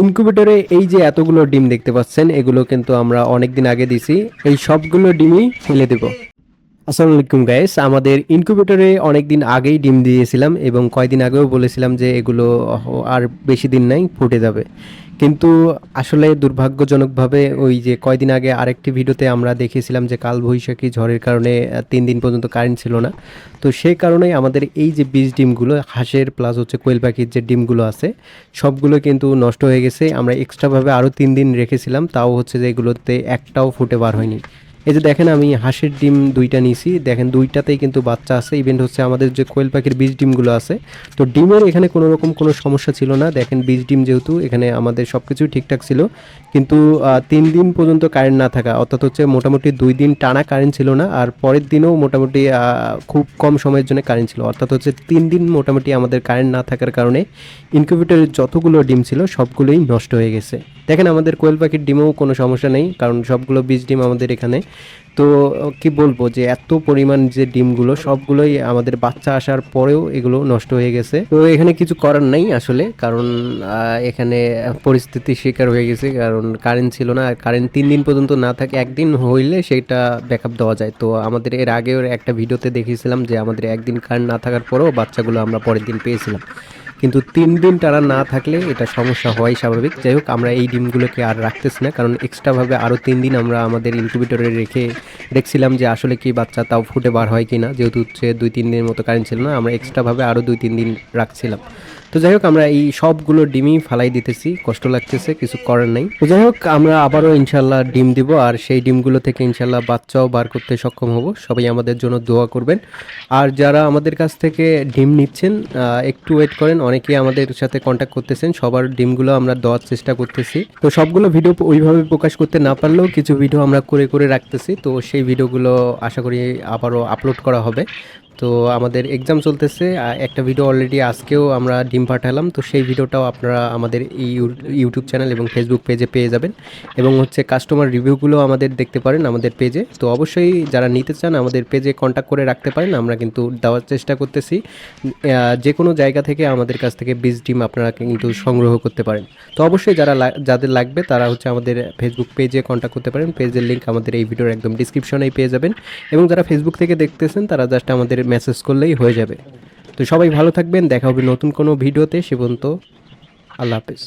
ইনকিউবেটরে এই যে এতগুলো ডিম দেখতে পাচ্ছেন, এগুলো কিন্তু আমরা অনেকদিন আগে দিছি। এই সবগুলো ডিমই ফেলে দেব। আসসালামু আলাইকুম গাইস আমাদের ইনকিউবেটরে অনেক দিন আগেই ডিম দিয়েছিলাম এবং কয়দিন আগেও বলেছিলাম যে এগুলো আর বেশি দিন নাই, ফুটে যাবে। কিন্তু আসলে দুর্ভাগ্যজনকভাবে ওই যে কয়দিন আগে আরেকটি ভিডিওতে আমরা দেখিয়েছিলাম যে কাল বৈশাখী ঝড়ের কারণে তিন দিন পর্যন্ত কারেন্ট ছিল না। তো সেই কারণেই আমাদের এই যে বীজ ডিমগুলো, হাঁসের প্লাস হচ্ছে কোয়েল পাখির যে ডিমগুলো আছে, সবগুলো কিন্তু নষ্ট হয়ে গেছে। আমরা এক্সট্রাভাবে আরও তিন দিন রেখেছিলাম, তাও হচ্ছে যে এগুলোতে একটাও ফুটে বার হয়নি। এই যে দেখেন আমি হাঁসের ডিম দুইটা নিয়েছি। দেখেন দুইটাতেই কিন্তু বাচ্চা আছে। ইভেন্ট হচ্ছে আমাদের যে কোয়েল পাখির বীজ ডিমগুলো আছে। তো ডিমের এখানে কোনো রকম কোনো সমস্যা ছিল না। দেখেন বীজ ডিম যেহেতু এখানে আমাদের সব কিছুই ঠিকঠাক ছিল। কিন্তু তিন দিন পর্যন্ত কারেন্ট না থাকা, অর্থাৎ হচ্ছে মোটামুটি দুই দিন টানা কারেন্ট ছিল না। আর পরের দিনও মোটামুটি খুব কম সময়ের জন্য কারেন্ট ছিল। অর্থাৎ হচ্ছে তিন দিন মোটামুটি আমাদের কারেন্ট না থাকার কারণে ইনকিউবেটরের যতগুলো ডিম ছিল, সবগুলোই নষ্ট হয়ে গেছে। দেখেন আমাদের কোয়েল পাখির ডিমেও কোনো সমস্যা নেই, কারণ সবগুলো বীজ ডিম আমাদের এখানে। তো কি বলব যে এত পরিমাণ যে ডিমগুলো, সবগুলোই আমাদের বাচ্চা আসার পরেও এগুলো নষ্ট হয়ে গেছে। তো এখানে কিছু করার নাই আসলে, কারণ এখানে পরিস্থিতির শিকার হয়ে গেছে, কারণ কারেন্ট ছিল না কারেন্ট তিন দিন পর্যন্ত না থাকে, একদিন হইলে সেটা ব্যাকআপ দেওয়া যায়। তো আমাদের এর আগেও একটা ভিডিওতে দেখিয়েছিলাম যে আমাদের একদিন কারেন্ট না থাকার পরেও বাচ্চাগুলো আমরা পরের দিন পেয়েছিলাম। কিন্তু তিন দিন তারা না থাকলে এটা সমস্যা হয় স্বাভাবিক। যাই হোক, আমরা এই ডিমগুলোকে আর রাখতেছি না, কারণ এক্সট্রাভাবে আরও তিন দিন আমরা আমাদের ইনকিউবেটরে রেখে দেখছিলাম যে আসলে কি বাচ্চা তাও ফুটে বার হয় কি না যেহেতু হচ্ছে দুই তিন দিনের মতো কারেন্ট ছিল না, আমরা এক্সট্রাভাবে আরও দুই তিন দিন রাখছিলাম। তো যাই হোক, আমরা এই সবগুলো ডিমই ফালাই দিতেছি, কষ্ট লাগতেছে, কিছু করার নাই। তো যাই হোক, আমরা আবারও ইনশাল্লাহ ডিম দিব, আর সেই ডিমগুলো থেকে ইনশাল্লাহ বাচ্চাও বার করতে সক্ষম হব। সবাই আমাদের জন্য দোয়া করবেন। আর যারা আমাদের কাছ থেকে ডিম নিচ্ছেন একটু ওয়েট করেন অনেকেই আমাদের সাথে কন্ট্যাক্ট করতেছেন, সবার ডিমগুলো আমরা দেওয়ার চেষ্টা করতেছি। তো সবগুলো ভিডিও ওইভাবে প্রকাশ করতে না পারলেও কিছু ভিডিও আমরা করে করে রাখতেছি। তো সেই ভিডিওগুলো আশা করি আবারও আপলোড করা হবে। তো আমাদের এক্সাম চলতেছে একটা ভিডিও অলরেডি আজকেও আমরা ডিম পাঠালাম, তো সেই ভিডিওটাও আপনারা আমাদের এই ইউ- ইউটিউব চ্যানেল এবং ফেসবুক পেজে পেয়ে যাবেন। এবং হচ্ছে কাস্টমার রিভিউগুলো আমাদের দেখতে পারেন আমাদের পেজে তো অবশ্যই যারা নিতে চান আমাদের পেজে কন্ট্যাক্ট করে রাখতে পারেন, আমরা কিন্তু দেওয়ার চেষ্টা করতেছি। যে কোনো জায়গা থেকে আমাদের কাছ থেকে বীজ ডিম আপনারা কিন্তু সংগ্রহ করতে পারেন। তো অবশ্যই যারা যাদের লাগবে তারা হচ্ছে আমাদের ফেসবুক পেজে কন্ট্যাক্ট করতে পারেন। পেজের লিঙ্ক আমাদের এই ভিডিওর একদম ডিসক্রিপশনেই পেয়ে যাবেন। এবং যারা ফেসবুক থেকে দেখতেছেন, তারা জাস্ট আমাদের মেসেজ করলেই হয়ে যাবে। তো সবাই ভালো থাকবেন, দেখা হবে নতুন কোনো ভিডিওতে, সে পর্যন্ত আল্লাহ হাফেজ।